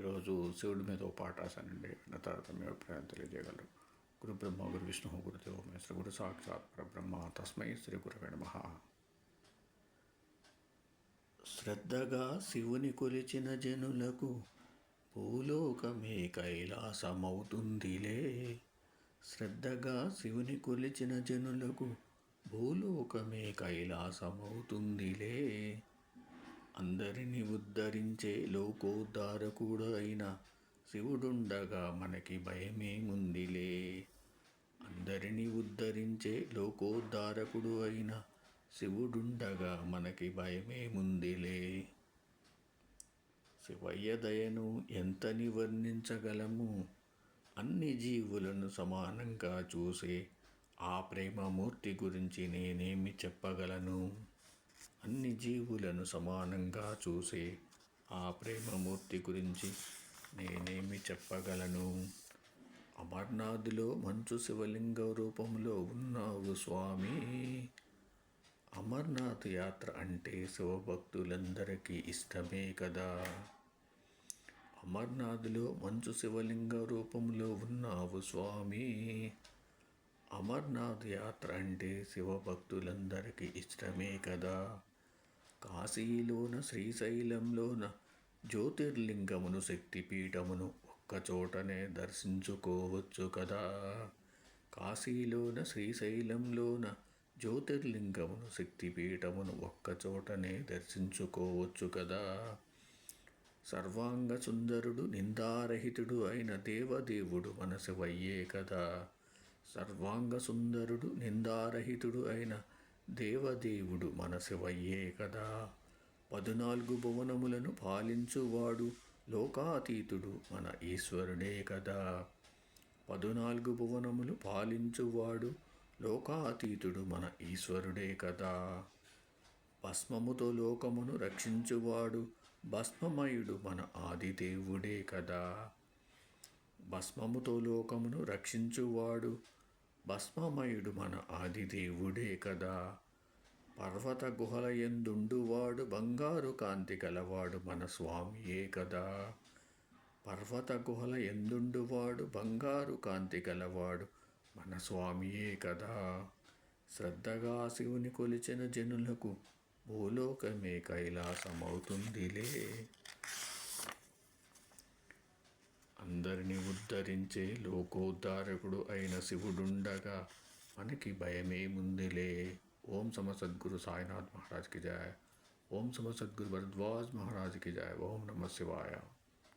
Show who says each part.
Speaker 1: ఈరోజు శివుడి మీద ఓ పాట రాశానండి. విన్న తర్వాత మీ అభిప్రాయం తెలియజేయగలరు. గురు బ్రహ్మ గురు విష్ణు గురుదేవ శ్రీ గురు సాక్షాత్ పరబ్రహ్మ తస్మై శ్రీ గురువే నమ. శ్రద్ధగా శివుని కొలిచిన జనులకు భూలోకమే కైలాసమవుతుందిలే. శ్రద్ధగా శివుని కొలిచిన జనులకు భూలోకమే కైలాసమవుతుందిలే. అందరిని ఉద్ధరించే లోకోద్ధారకుడు అయిన శివుడుండగా మనకి భయమేముందిలే. అందరిని ఉద్ధరించే లోకోద్ధారకుడు అయిన శివుడుండగా మనకి భయమేముందిలే. శివయ్య దయను ఎంతని వర్ణించగలము అన్ని జీవులను సమానంగా చూసే ఆ ప్రేమమూర్తి గురించి నేనేమి చెప్పగలను? అన్ని జీవులను సమానంగా చూసే ఆ ప్రేమమూర్తి గురించి నేనేమి చెప్పగలను? అమర్నాథ్లో మంచు శివలింగ రూపంలో ఉన్నావు స్వామి. అమర్నాథ్ యాత్ర అంటే శివభక్తులందరికీ ఇష్టమే కదా? అమర్నాథ్లో మంచు శివలింగ రూపంలో ఉన్నావు స్వామి. అమర్నాథ్ యాత్ర అంటే శివభక్తులందరికీ ఇష్టమే కదా? కాశీలోన శ్రీశైలంలోన జ్యోతిర్లింగమును శక్తిపీఠమును ఒక్కచోటనే దర్శించుకోవచ్చు కదా. కాశీలోన శ్రీశైలంలోన జ్యోతిర్లింగమును శక్తిపీఠమును ఒక్కచోటనే దర్శించుకోవచ్చు కదా. సర్వాంగ సుందరుడు నిందారహితుడు అయిన దేవదేవుడు మన శివయ్యే కదా. సర్వాంగ సుందరుడు నిందారహితుడు అయిన దేవదేవుడు మన శివయ్యే కదా. పదునాలుగు భువనములను పాలించువాడు లోకాతీతుడు మన ఈశ్వరుడే కదా. పదునాలుగు భువనములు పాలించువాడు లోకాతీతుడు మన ఈశ్వరుడే కదా. భస్మముతో లోకమును రక్షించువాడు భస్మమయుడు మన ఆదిదేవుడే కదా. భస్మముతో లోకమును రక్షించువాడు భస్మమయుడు మన ఆదిదేవుడే కదా. పర్వత గుహల ఎందుండువాడు బంగారు కాంతి గలవాడు మన స్వామియే కదా. పర్వత గుహల ఎందుండువాడు బంగారు కాంతి గలవాడు మన స్వామియే కదా. శ్రద్ధగా శివుని కొలిచిన జనులకు భూలోకమే కైలాసమవుతుందిలే. అందరిని ఉద్ధరించే లోకోద్ధారకుడు అయిన శివుడుండగా మనకి భయమేముందిలే? ओम समर सदगुरु साईनाथ महाराज की जय। ओम समर सदगुरु भरद्वाज महाराज की जय। ओम नमः शिवाय।